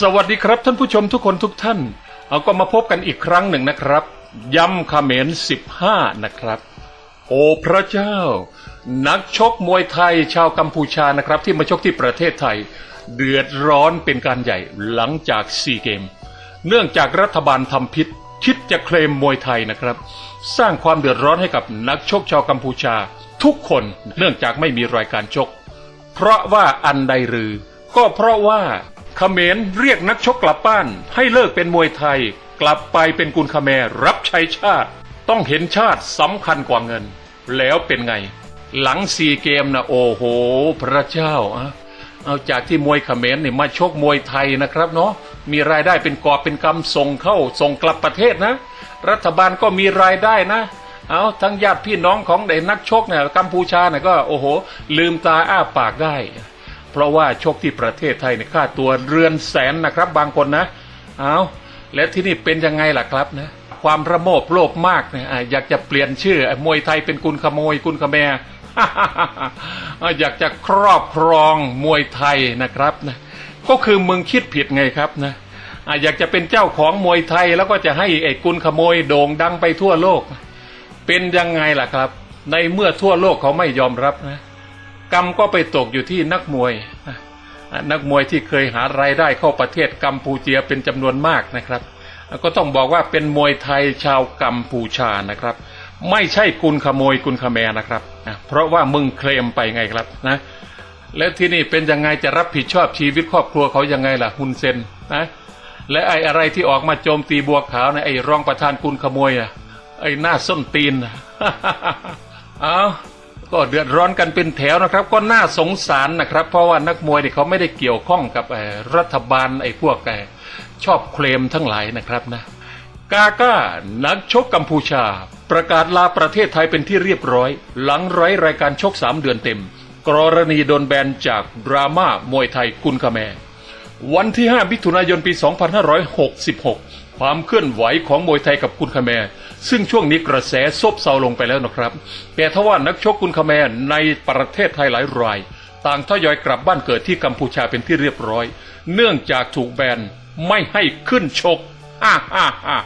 สวัสดีครับท่านผู้ชมทุกคนทุกท่าน เอาก็มาพบกันอีกครั้งหนึ่งนะครับยำเขมร15 นะครับ โอ้พระเจ้า นักชกมวยไทยชาวกัมพูชานะครับ ที่มาชกที่ประเทศไทย เดือดร้อนเป็นการใหญ่หลังจากซีเกม เนื่องจากรัฐบาลทำพิษ คิดจะเคลมมวยไทยนะครับ สร้างความเดือดร้อนให้กับนักชกชาวกัมพูชา ทุกคนเนื่องจากไม่มีรายการชก เพราะว่าอันใดหรือ ก็เพราะว่า เขมรเรียกนักชกกลับบ้าน ให้เลิกเป็นมวยไทย กลับไปเป็นกุลคแมรรับใช้ชาติ ต้องเห็นชาติสำคัญกว่าเงิน แล้วเป็นไง หลังซีเกมนะโอ้โห พระเจ้าอะเอาจากที่มวยเขมรเนี่ยมาชกมวยไทยนะครับเนาะมีรายได้เป็นกอบเป็นกำส่งเข้าส่งกลับประเทศนะ รัฐบาลก็มีรายได้นะเอาทั้งญาติพี่น้องของเด็กนักชกเนี่ยกัมพูชาเนี่ยก็โอ้โห ลืมตาอ้าปากได้ เพราะว่าชกที่ประเทศไทยเนี่ยค่าตัวเรือนแสนนะครับ บางคนนะเอาแล้วที่นี่เป็นยังไงล่ะครับนะความระโมบโลภมากเนี่ยอยากจะเปลี่ยนชื่อมวยไทยเป็นกุลขโมยกุลขแมอ่อยากจะครอบครองมวยไทยนะครับนะก็คือมึงคิดผิดไงครับนะอะอยากจะเป็นเจ้าของมวยไทยแล้วก็จะให้ไอ้กุลขโมยโด่งดังไปทั่วโลก เป็นยังไงล่ะครับ ในเมื่อทั่วโลกเขาไม่ยอมรับนะ กรรมก็ไปตกอยู่ที่นักมวยนักมวยที่เคยหารายได้เข้าประเทศกัมพูเชียเป็นจำนวนมากนะครับ ก็ต้องบอกว่าเป็นมวยไทยชาวกัมพูชานะครับ ไม่ใช่กุลขโมยกุลขแมนะครับนะเพราะว่ามึงเคลมไปไงครับนะแล้วที่นี่เป็นยังไงจะรับผิดชอบชีวิตครอบครัวเขายังไงล่ะฮุนเซนนะและไอ้อะไรที่ออกมาโจมตีบัวขาวนะไอ้รองประธานกุลขโมยอะไอ้หน้าส้นตีนน่ะเอา ก็เดือดร้อนกันเป็นแถวนะครับ ก็น่าสงสารนะครับ เพราะว่านักมวยเนี่ยเขาไม่ได้เกี่ยวข้องกับรัฐบาลไอ้พวกเอ่อชอบเคลมทั้งหลายนะครับนะกาก้านักชกกัมพูชา ประกาศลาประเทศไทยเป็นที่เรียบร้อย หลังไร้รายการชก3เดือนเต็ม กรณีโดนแบนจากดราม่ามวยไทยกุลคแมวันที่ 5 มิถุนายนปี 2566 ความเคลื่อนไหวของมวยไทยกับกุลคแม ซึ่งช่วงนี้กระแสซบเซาลงไปแล้วนะครับ แต่ทว่านักชกกุลคแมในประเทศไทยหลายราย ต่างทยอยกลับบ้านเกิดที่กัมพูชาเป็นที่เรียบร้อย เนื่องจากถูกแบนไม่ให้ขึ้นชกฮ่าฮ่าฮ่า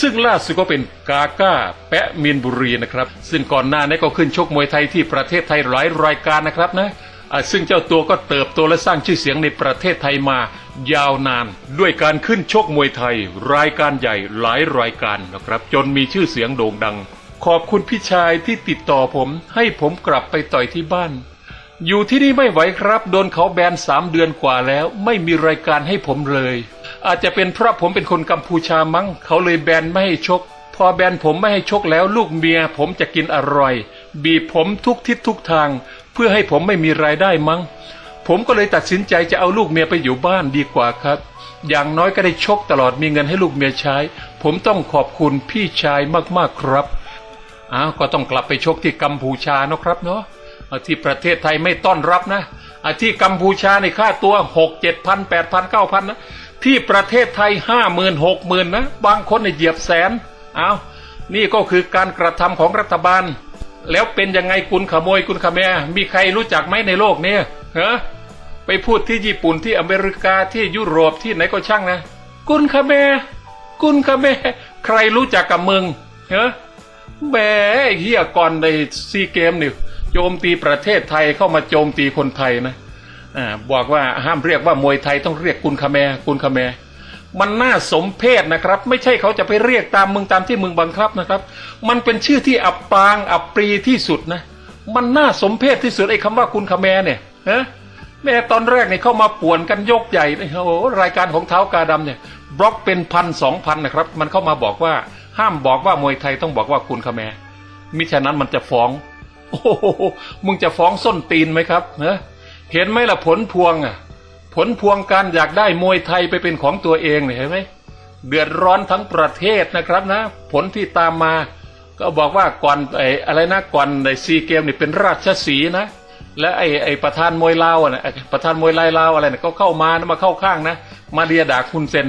ซึ่งล่าสุดก็เป็นกาก้าแปะมินบุรีนะครับ ซึ่งก่อนหน้านี้ก็ขึ้นชกมวยไทยที่ประเทศไทยหลายรายการนะครับนะซึ่งเจ้าตัวก็เติบโตและสร้างชื่อเสียงในประเทศไทยมา ยาวนาน ด้วยการขึ้นชกมวยไทย รายการใหญ่หลายรายการนะครับ จนมีชื่อเสียงโด่งดัง ขอบคุณพี่ชายที่ติดต่อผม ให้ผมกลับไปต่อยที่บ้าน อยู่ที่นี่ไม่ไหวครับ โดนเขาแบนสามเดือนกว่าแล้ว ไม่มีรายการให้ผมเลย อาจจะเป็นเพราะผมเป็นคนกัมพูชามั้ง เขาเลยแบนไม่ให้ชก พอแบนผมไม่ให้ชกแล้วลูกเมีย ผมจะกินอร่อย บีบผมทุกทิศทุกทาง เพื่อให้ผมไม่มีรายได้มั้ง ผมก็เลยตัดสินใจจะเอาลูกเมียไปอยู่บ้านดีกว่าครับ อย่างน้อยก็ได้ชกตลอดมีเงินให้ลูกเมียใช้ ผมต้องขอบคุณพี่ชายมากๆครับอ้าวก็ต้องกลับไปชกที่กัมพูชานะครับเนาะที่ประเทศไทยไม่ต้อนรับนะที่กัมพูชาในค่าตัวหกเจ็ดพันแปดพันเก้าพันนะที่ประเทศไทยห้าหมื่นหกหมื่นนะบางคนเนี่ยเหยียบแสนเอานี่ก็คือการกระทำของรัฐบาล แล้วเป็นยังไงคุณขโมยคุณขแมมีใครรู้จักไหมในโลกเนี้ฮะ ไปพูดที่ญี่ปุ่นที่อเมริกาที่ยุโรปที่ไหนก็ช่างนะ กุนขแมกุนขแมใครรู้จักกับมึงเหรอแหมเฮียก่อนในซีเกมนี่โจมตีประเทศไทยเข้ามาโจมตีคนไทยนะอ่าบอกว่าห้ามเรียกว่ามวยไทยต้องเรียกกุนคาแมกุนคาแมมันน่าสมเพชนะครับ ไม่ใช่เขาจะไปเรียกตามมึงตามที่มึงบังคับนะครับ มันเป็นชื่อที่อับปางอับปรีที่สุดนะ มันน่าสมเพชที่สุดไอ้คำว่ากุนคาแมเนี่ยฮะ แม่ตอนแรกเนี่ยเข้ามาป่วนกันยกใหญ่เลยโอ้โหรายการของเท้ากาดำเนี่ยบล็อกเป็นพันสองพันนะครับ มันเข้ามาบอกว่าห้ามบอกว่ามวยไทยต้องบอกว่าคุณคาแมมิฉะนั้นมันจะฟ้อง โอ้โหมึงจะฟ้องส้นตีนไหมครับเนะเห็นไหมล่ะผลพวงอะ ผลพวงการอยากได้มวยไทยไปเป็นของตัวเองเนี่ยเห็นไหมเดือดร้อนทั้งประเทศนะครับนะ ผลที่ตามมา ก็บอกว่าก่อนไอ้อะไรนะก่อนในซีเกมเนี่เป็นราชสีนะ และไอ้ไอ้ประธานมวยลาวอะนะประธานมวยลายลาวอะไรเนี่ยก็เข้ามานะมาเข้าข้างนะ มาเลียด่าคุณเซน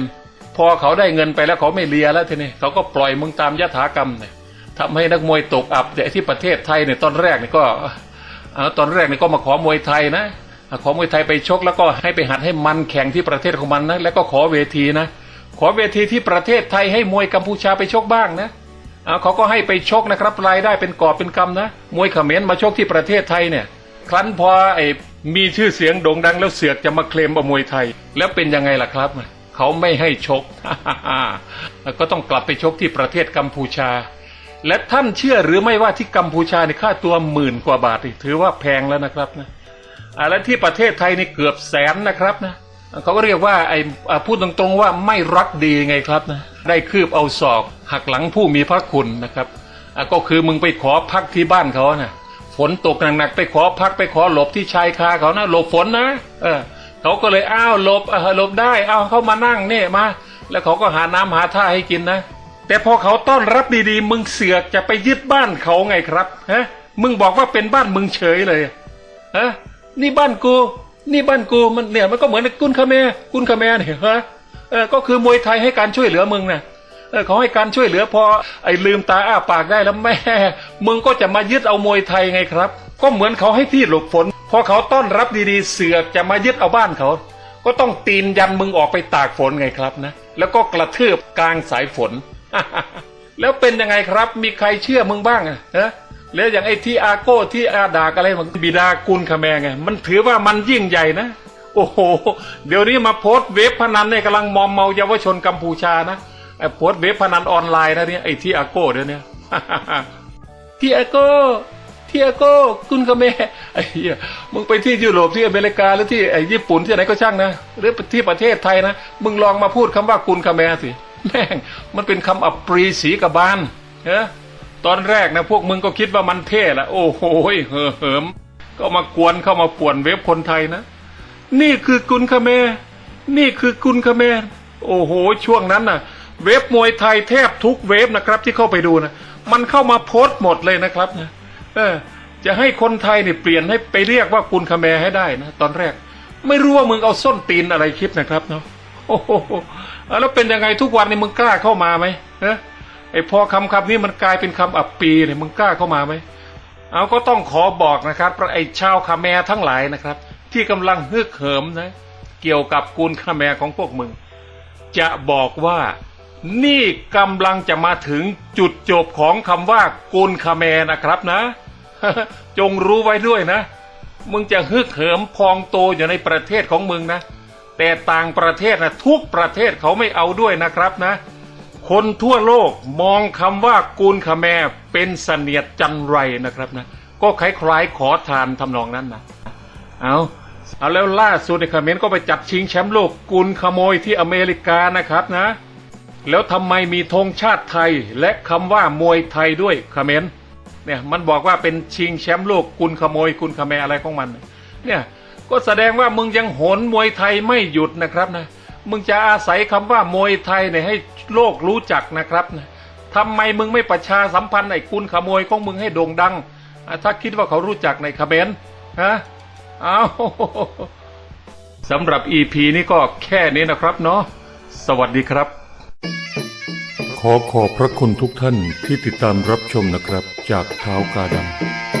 พอเขาได้เงินไปแล้วเขาไม่เลียแล้วทีนี้เขาก็ปล่อยมึงตามยถากรรมเนี่ยทำให้นักมวยตกอับแต่ที่ประเทศไทยเนี่ยตอนแรกเนี่ยก็เอาตอนแรกเนี่ยก็มาขอมวยไทยนะขอมวยไทยไปชกแล้วก็ให้ไปหัดให้มันแข่งที่ประเทศของมันนะแล้วก็ขอเวทีนะ ขอเวทีที่ประเทศไทยให้มวยกัมพูชาไปชกบ้างนะอะเขาก็ให้ไปชกนะครับรายได้เป็นกอบเป็นกำนะมวยเขมรมาชกที่ประเทศไทยเนี่ย ครั้นพอไอ้มีชื่อเสียงโด่งดังแล้วเสือกจะมาเคลมเอมวยไทย แล้วเป็นยังไงล่ะครับเขาไม่ให้ชกก็ต้องกลับไปชกที่ประเทศกัมพูชา และท่านเชื่อหรือไม่ว่าที่กัมพูชาในค่าตัวหมื่นกว่าบาทถือว่าแพงแล้วนะครับนะอ่าและที่ประเทศไทยนี่เกือบแสนนะครับนะเขาก็เรียกว่าไอ้พูดตรงๆว่าไม่รักดีไงครับนะได้คืบเอาศอกหักหลังผู้มีพระคุณนะครับก็คือมึงไปขอพักที่บ้านเขานะ ฝนตกหนักๆไปขอพักไปขอหลบที่ชายคาเขานะหลบฝนนะ เออเขาก็เลยอ้าวหลบเออหลบได้อ้าวเขามานั่งเนี่ยมา แล้วเขาก็หาน้ำหาท่าให้กินนะ แต่พอเขาต้อนรับดีๆ มึงเสือกจะไปยึดบ้านเขาไงครับฮะมึงบอกว่าเป็นบ้านมึงเฉยเลยฮะนี่บ้านกู นี่บ้านกูมันเนี่ยมันก็เหมือนกุนคาเมกุนคาเมเนี่ยฮะเออก็คือมวยไทยให้การช่วยเหลือมึงนะ เออขาให้การช่วยเหลือพอไอ้ลืมตาอ้าปากได้แล้วแม่มึงก็จะมายึดเอามวยไทยไงครับ ก็เหมือนเขาให้ที่หลบฝนพอเขาต้อนรับดีๆ เสือกจะมายึดเอาบ้านเขา ก็ต้องตีนยันมึงออกไปตากฝนไงครับนะ แล้วก็กระทืบกลางสายฝน แล้วเป็นยังไงครับ มีใครเชื่อมึงบ้างอะฮะแล้วอย่างไอ้ที่อาโก้ที่อาดากอะไรมันบิดากุลคาแมไงมันถือว่ามันยิ่งใหญ่นะ โอ้โห เดี๋ยวนี้มาโพสเว็บพนันเนี่ยกำลังมอมเมาเยาวชนกัมพูชานะ ไอ้โพสเว็บพนันออนไลน์นะเนี่ยไอ้ที่อาโก้เดี๋ยวนี้ที่อาโก้ที่อาโก้กุนคาแม่ไอ้เหี้ยมึงไปที่ยุโรปที่อเมริกาหรือที่ไอ้ญี่ปุ่นที่ไหนก็ช่างนะหรือที่ประเทศไทยนะมึงลองมาพูดคำว่ากุนคาแม่สิแม่งมันเป็นคำอัปรีสีกบาลเออตอนแรกนะพวกมึงก็คิดว่ามันเท่ละโอ้โหเห่อเหิมก็มากวนเข้ามาป่วนเว็บคนไทยนะ นี่คือกุนคาเมนี่คือกุนคาเมโอ้โห ช่วงนั้นน่ะ เว็บมวยไทยแทบทุกเว็บนะครับที่เข้าไปดูนะมันเข้ามาโพสต์หมดเลยนะครับนะเออ จะให้คนไทยเนี่ยเปลี่ยนให้ไปเรียกว่ากุนคาเมให้ได้นะตอนแรก ไม่รู้ว่ามึงเอาส้นตีนอะไรคิดนะครับเนาะโอ้โหแล้วเป็นยังไงทุกวันนี้มึงกล้าเข้ามาไหมเนะไอพอคำคำนี้มันกลายเป็นคำอับปีเนี่ยมึงกล้าเข้ามาไหมเอาก็ต้องขอบอกนะครับไอ้ชาวคาแมร์ทั้งหลายนะครับ ที่กำลังฮึกเหิมนะ เกี่ยวกับกูลคาแมร์ของพวกมึง จะบอกว่า นี่กำลังจะมาถึงจุดจบของคำว่ากูลคาแมนะครับนะ จงรู้ไว้ด้วยนะ มึงจะฮึกเหิมพองโตอยู่ในประเทศของมึงนะ แต่ต่างประเทศนะทุกประเทศเขาไม่เอาด้วยนะครับนะ คนทั่วโลกมองคำว่ากูลคาแมเป็นเสนียดจันไรนะครับนะ ก็คล้ายๆขอทานทำนองนั้นนะเอาเอาแล้วล่าสุดในคอมเมนต์ก็ไปจับชิงแชมป์โลกกุลขโมยที่อเมริกานะครับนะ แล้วทำไมมีธงชาติไทยและคำว่ามวยไทยด้วยคมเมนเนี่ยมันบอกว่าเป็นชิงแชมป์โลกกุลขโมยกุลขแมอะไรของมัน เนี่ยก็แสดงว่ามึงยังโหนมวยไทยไม่หยุดนะครับนะมึงจะอาศัยคำว่ามวยไทยเนี่ยให้โลกรู้จักนะครับนะทำไมมึงไม่ประชาสัมพันธ์ไอ้กุลขโมยของมึงให้โด่งดัง ถ้าคิดว่าเขารู้จักในคอมเมนต์ฮะเอาสำหรับ EP นี้ก็แค่นี้นะครับเนาะสวัสดีครับ ขอขอบพระคุณทุกท่านที่ติดตามรับชมนะครับจากเท้ากาดำ